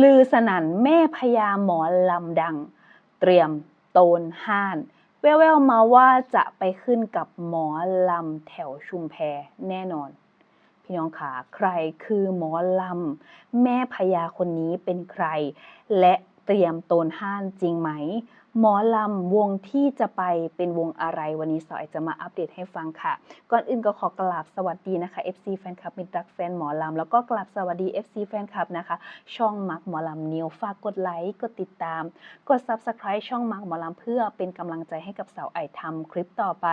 ลือสนันแม่พญาหมอลำดัง เตรียมโตนห้าน แววๆมาว่าจะไปขึ้นกับหมอลำแถวชุมแพแน่นอน พี่น้องขาใครคือหมอลำ แม่พญาคนนี้เป็นใคร และเตรียมโตนห้านจริงไหมหมอลำวงที่จะไปเป็นวงอะไรวันนี้สอยจะมาอัปเดตให้ฟังค่ะ ก่อนอื่นก็ขอกราบสวัสดีนะคะ FC แฟนคลับมิตรักแฟนหมอลำแล้วก็กราบสวัสดี FC แฟนคลับนะคะ ช่องมักหมอลำนิวฝากกดไลค์กดติดตาม กด Subscribe ช่องมักหมอลำเพื่อเป็นกำลังใจให้กับสาวไอทำคลิปต่อไป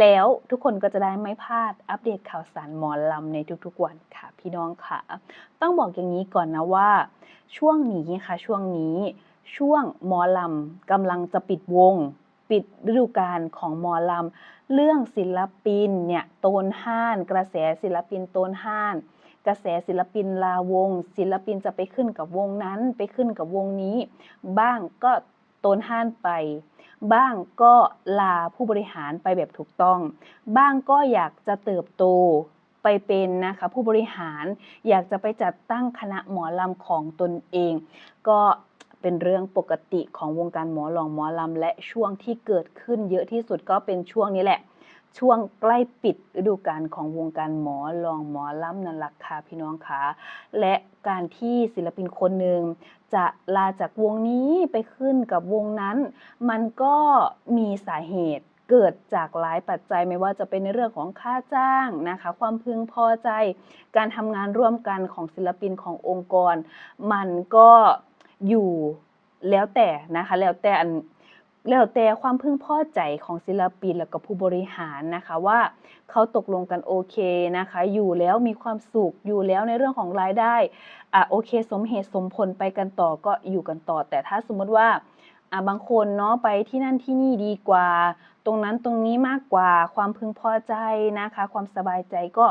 แล้วทุกคนก็จะได้ไม่พลาดอัปเดตข่าวสารหมอลำในทุกๆวันค่ะ พี่น้องค่ะ ต้องบอกอย่างนี้ก่อนนะว่า ช่วงนี้ค่ะช่วงนี้ ช่วงหมอลำกำลังจะปิดวง ปิดฤดูกาลของหมอลำ เรื่องศิลปินเนี่ยโตนห้าน กระแสศิลปินโตนห้าน กระแสศิลปินลาวง ศิลปินจะไปขึ้นกับวงนั้นไปขึ้นกับวงนี้ บ้างก็โตนห้านไป บ้างก็ลาผู้บริหารไปแบบถูกต้อง บ้างก็อยากจะเติบโตไปเป็นนะคะผู้บริหารอยากจะไปจัดตั้งคณะหมอลำของตนเอง ก็ เป็นเรื่องปกติของวงการหมอลองหมอลำและช่วงที่เกิดขึ้นเยอะที่สุดก็เป็นช่วงนี้แหละ ช่วงใกล้ปิดฤดูกาลของวงการหมอลองหมอลำนั่นแหละค่ะพี่น้องคะและการที่ศิลปินคนหนึ่งจะลาจากวงนี้ไปขึ้นกับวงนั้น มันก็มีสาเหตุเกิดจากหลายปัจจัยไม่ว่าจะเป็นในเรื่องของค่าจ้างนะคะ ความพึงพอใจ การทำงานร่วมกันของศิลปินขององค์กร มันก็ อยู่แล้วแต่นะคะ แล้วแต่อันแล้วแต่ความพึงพอใจของศิลปินแล้วก็ผู้บริหารนะคะว่าเขาตกลงกันโอเคนะคะ อยู่แล้วมีความสุขอยู่แล้วในเรื่องของรายได้อะโอเค สมเหตุสมผลไปกันต่อก็อยู่กันต่อ แต่ถ้าสมมติว่าอะบางคนเนาะไปที่นั่นที่นี่ดีกว่า ตรงนั้นตรงนี้มากกว่าความพึงพอใจนะคะ ความสบายใจก็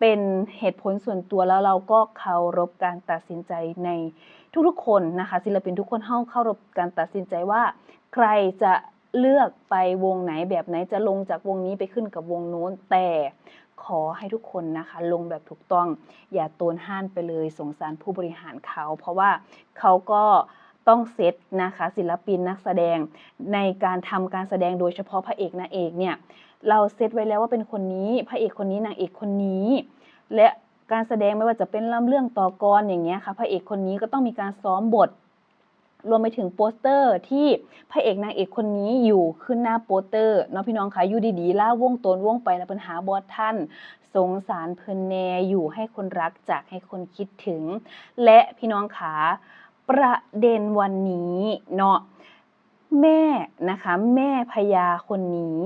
เป็นเหตุผลส่วนตัวแล้วเราก็เคารพการตัดสินใจในทุกๆคนนะคะ ศิลปินทุกคนเข้าเคารพการตัดสินใจว่า ใครจะเลือกไปวงไหนแบบไหนจะลงจากวงนี้ไปขึ้นกับวงโน้นแต่ขอให้ทุกคนนะคะ ลงแบบถูกต้อง อย่าโตนห้านไปเลยสงสารผู้บริหารเขา เพราะว่าเขาก็ต้องเซตนะคะ ศิลปินนักแสดงในการทำการแสดงโดยเฉพาะพระเอกนางเอกเนี่ย เราเซตไว้แล้วว่าเป็นคนนี้ พระเอกคนนี้นางเอกคนนี้ และการแสดงไม่ว่าจะเป็นลำเรื่องต่อกรอย่างเงี้ยค่ะ พระเอกคนนี้ก็ต้องมีการซ้อมบท รวมไปถึงโปสเตอร์ที่พระเอกนางเอกคนนี้อยู่ขึ้นหน้าโปสเตอร์เนาะพี่น้องคะอยู่ดีๆล่าวงตนวงไปแล้วปัญหาบอสท่าน สงสารเพลินแนอยู่ให้คนรักจากให้คนคิดถึง และพี่น้องขาประเด็นวันนี้เนาะ แม่นะคะแม่พญาคนนี้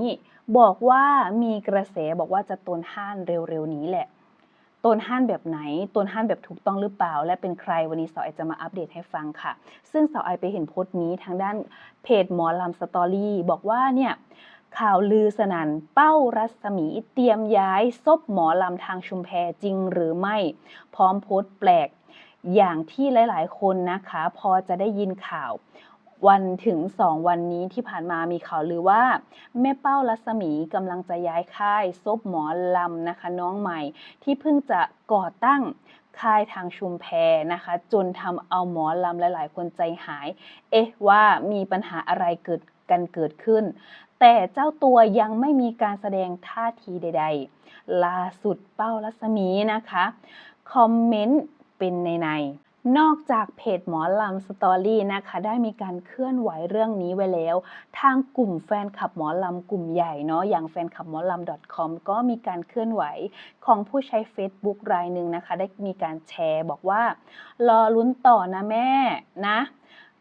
บอกว่ามีกระแสบอกว่าจะตนห้านเร็วๆนี้แหละตนห้านแบบไหนตนห้านแบบถูกต้องหรือเปล่า และเป็นใครวันนี้สาวไอจะมาอัปเดตให้ฟังค่ะ ซึ่งสาวไอไปเห็นโพสต์นี้ทางด้านเพจหมอลำสตอรี่บอกว่าเนี่ยข่าวลือสนัน่นเป้ารัศมีเตรียมย้ายซบหมอลำทางชุมแพจริงหรือไม่ พร้อมโพสต์แปลก อย่างที่หลาย ๆ คนนะคะ พอจะได้ยินข่าว วันถึงสองวันนี้ที่ผ่านมามีข่าวลือว่า แม่เป้ารัศมีกำลังจะย้ายค่ายซบหมอลำนะคะน้องใหม่ ที่เพิ่งจะก่อตั้งค่ายทางชุมแพนะคะ จนทำเอาหมอลำหลาย ๆ คนใจหาย เอ๊ะว่ามีปัญหาอะไรเกิดกันเกิดขึ้น แต่เจ้าตัวยังไม่มีการแสดงท่าทีใด ๆ ล่าสุดเป้ารัศมีนะคะ คอมเมนต์เป็นในใน นอกจากเพจหมอลำสตอรี่นะคะ ได้มีการเคลื่อนไหวเรื่องนี้ไว้แล้ว ทางกลุ่มแฟนคลับหมอลำกลุ่มใหญ่เนาะอย่างแฟนคลับหมอลำ .com ก็มีการเคลื่อนไหวของผู้ใช้ Facebook รายหนึ่งนะคะ ได้มีการแชร์บอกว่า รอลุ้นต่อนะแม่นะ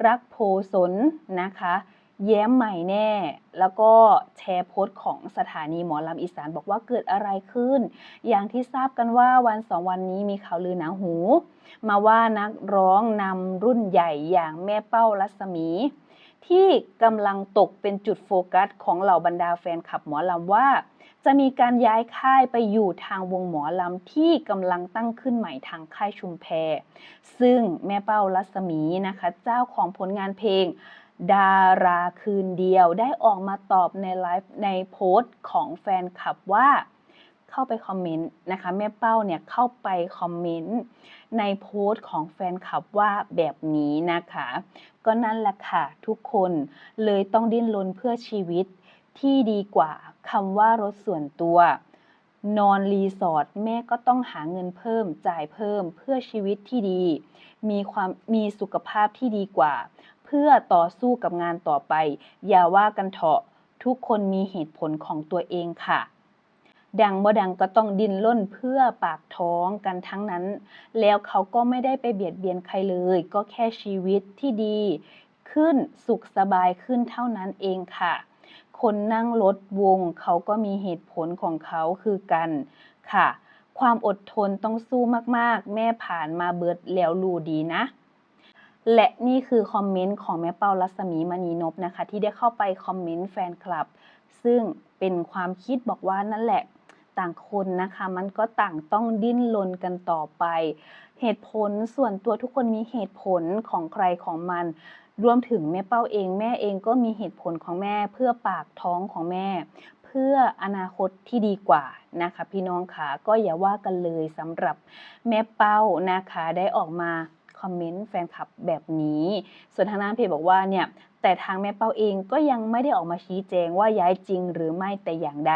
รักโพสนนะคะ แย้มใหม่แน่ แล้วก็แชร์โพสต์ของสถานีหมอลำอีสานบอกว่าเกิดอะไรขึ้น อย่างที่ทราบกันว่าวันสองวันนี้มีข่าวลือหนาหู มาว่านักร้องนำรุ่นใหญ่อย่างแม่เป้ารัศมี ที่กำลังตกเป็นจุดโฟกัสของเหล่าบรรดาแฟนคลับหมอลำว่า จะมีการย้ายค่ายไปอยู่ทางวงหมอลำที่กำลังตั้งขึ้นใหม่ทางค่ายชุมแพซึ่งแม่เป้ารัศมีนะคะ เจ้าของผลงานเพลง ดาราคืนเดียวได้ออกมาตอบในไลฟ์ในโพสต์ของแฟนคลับว่าเข้าไปคอมเมนต์นะคะแม่เป้าเนี่ยเข้าไปคอมเมนต์ในโพสต์ของแฟนคลับว่าแบบนี้นะคะ ก็นั่นแหละค่ะทุกคนเลยต้องดิ้นรนเพื่อชีวิตที่ดีกว่าคำว่ารถส่วนตัว นอนรีสอร์ทแม่ก็ต้องหาเงินเพิ่มจ่ายเพิ่มเพื่อชีวิตที่ดี มีความมีสุขภาพที่ดีกว่า พื่อต่อสู้กับงานต่อไป อย่าว่ากันเถอะทุกคนมีเหตุผลของตัวเองค่ะ ดังบ่ดังก็ต้องดิ้นร่นเพื่อปากท้องกันทั้งนั้น แล้วเขาก็ไม่ได้ไปเบียดเบียนใครเลย ก็แค่ชีวิตที่ดี ขึ้นสุขสบายขึ้นเท่านั้นเองค่ะ คนนั่งรถวงเขาก็มีเหตุผลของเขาคือกันค่ะ ความอดทนต้องสู้มากๆ แม่ผ่านมาเบิดแล้วรู้ดีนะ และนี่คือคอมเมนต์ของแม่เปารัศมีมณีนพนะคะ ที่ได้เข้าไปคอมเมนต์แฟนคลับ ซึ่งเป็นความคิดบอกว่านั่นแหละต่างคนนะคะ มันก็ต่างต้องดิ้นรนกันต่อไป เหตุผลส่วนตัวทุกคนมีเหตุผลของใครของมัน รวมถึงแม่เป้าเอง แม่เองก็มีเหตุผลของแม่ เพื่อปากท้องของแม่ เพื่ออนาคตที่ดีกว่านะคะ พี่น้องค่ะก็อย่าว่ากันเลยสำหรับแม่เป้านะคะได้ออกมา คอมเมนต์แฟนคลับแบบนี้ ส่วนทางด้านเพจบอกว่าเนี่ยแต่ทางแม่เป้าเองก็ยังไม่ได้ออกมาชี้แจงว่าย้ายจริงหรือไม่แต่อย่างใด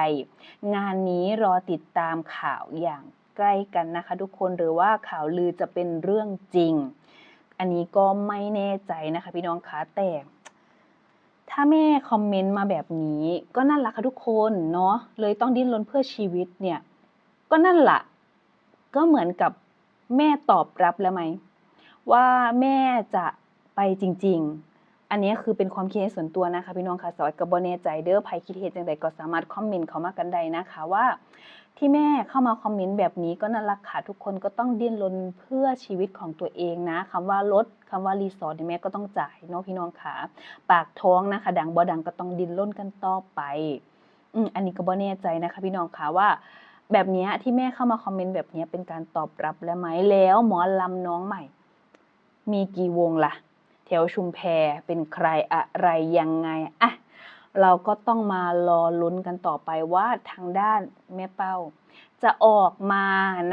งานนี้รอติดตามข่าวอย่างใกล้กันนะคะ ทุกคนหรือว่าข่าวลือจะเป็นเรื่องจริง อันนี้ก็ไม่แน่ใจนะคะพี่น้องคะแต่ถ้าแม่คอมเมนต์มาแบบนี้ ก็นั่นแหละค่ะทุกคนเนาะเลยต้องดิ้นรนเพื่อชีวิตเนี่ย ก็นั่นแหละก็เหมือนกับแม่ตอบรับแล้วไหม ว่าแม่จะไปจริง ๆ อันนี้คือเป็นความคิดเห็นส่วนตัวนะคะพี่น้องค่ะสวัสดีกับบแน่ใจเด้อใครคิดเห็นจังใดก็สามารถคอมเมนต์เข้ามากันได้นะคะว่า ที่แม่เข้ามาคอมเมนต์แบบนี้ก็น่ารักค่ะทุกคนก็ต้องดิ้นรนเพื่อชีวิตของตัวเองนะคำว่ารถคำว่ารีสอร์ทแม่ก็ต้องจ่ายเนาะพี่น้องค่ะปากท้องนะคะ ดังบ่ดังก็ต้องดิ้นรนกันต่อไปอืมอันนี้ก็บ่แน่ใจนะคะ พี่น้องค่ะว่าแบบนี้ที่แม่เข้ามาคอมเมนต์แบบนี้เป็นการตอบรับแล้วไหมแล้วหมอลำน้องใหม่ มีกี่วงล่ะ แถวชุมแพเป็นใครอะไรยังไงอะเราก็ต้องมารอลุ้นกันต่อไปว่าทางด้านแม่เป้า จะออกมา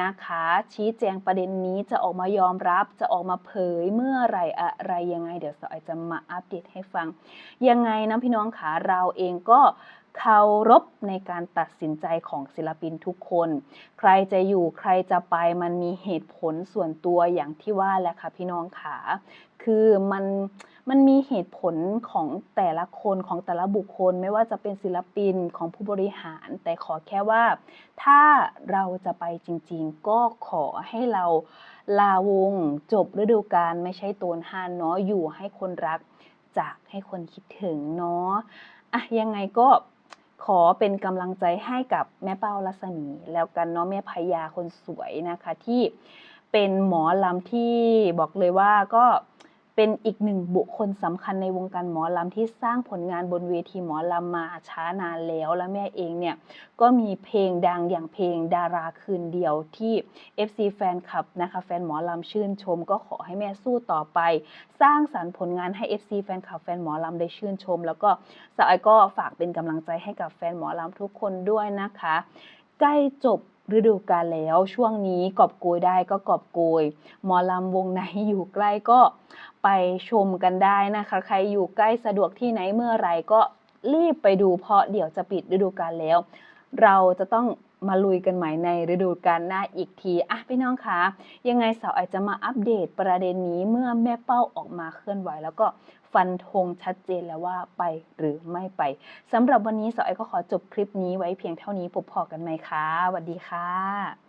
นะคะ ชี้แจงประเด็นนี้จะออกมายอมรับจะออกมาเผยเมื่อไรอะไรยังไง เดี๋ยวสาวไอจะมาอัปเดตให้ฟัง ยังไงนะพี่น้องขาเราเองก็ เคารพในการตัดสินใจของศิลปินทุกคน ใครจะอยู่ใครจะไปมันมีเหตุผลส่วนตัวอย่างที่ว่าแหละค่ะพี่น้องขาคือมันมันมีเหตุผลของแต่ละคนของแต่ละบุคคล ไม่ว่าจะเป็นศิลปินของผู้บริหาร แต่ขอแค่ว่า ถ้าเราจะไปจริงๆ ก็ขอให้เราลาวงจบฤดูกาลไม่ใช่โตนฮานเนาะอยู่ให้คนรักจากให้คนคิดถึงเนาะอะยังไงก็ ขอเป็นกำลังใจให้กับแม่เป้าลัศมี แล้วกันเนาะแม่พยาคนสวยนะคะที่เป็นหมอลำที่บอกเลยว่าก็ เป็นอีกหนึ่งบุคคลสำคัญในวงการหมอลำที่สร้างผลงานบนเวทีหมอลำมาช้านานแล้วและแม่เองเนี่ยก็มีเพลงดังอย่างเพลงดาราคืนเดียวที่ FC แฟนคลับนะคะแฟนหมอลำชื่นชม ก็ขอให้แม่สู้ต่อไป สร้างสรรค์ผลงานให้ FC แฟนคลับแฟนหมอลำได้ชื่นชม แล้วก็สาวไอก็ฝากเป็นกำลังใจให้กับแฟนหมอลำทุกคนด้วยนะคะ ใกล้จบ ฤดูกาลแล้ว ช่วงนี้กอบโกยได้ก็กอบโกย หมอลำวงไหนอยู่ใกล้ก็ไปชมกันได้นะคะ ใครอยู่ใกล้สะดวกที่ไหนเมื่อไรก็รีบไปดูเพราะเดี๋ยวจะปิดฤดูกาลแล้ว เราจะต้องมาลุยกันใหม่ในฤดูกาลหน้าอีกทีอะพี่น้องคะยังไงสาวไอจะมาอัปเดตประเด็นนี้เมื่อแม่เป้าออกมาเคลื่อนไหวแล้วก็ ฟันธงชัดเจนแล้วว่าไปหรือไม่ไปสำหรับวันนี้สาวไอก็ขอจบคลิปนี้ไว้เพียงเท่านี้พบพอกันไหมคะสวัสดีค่ะ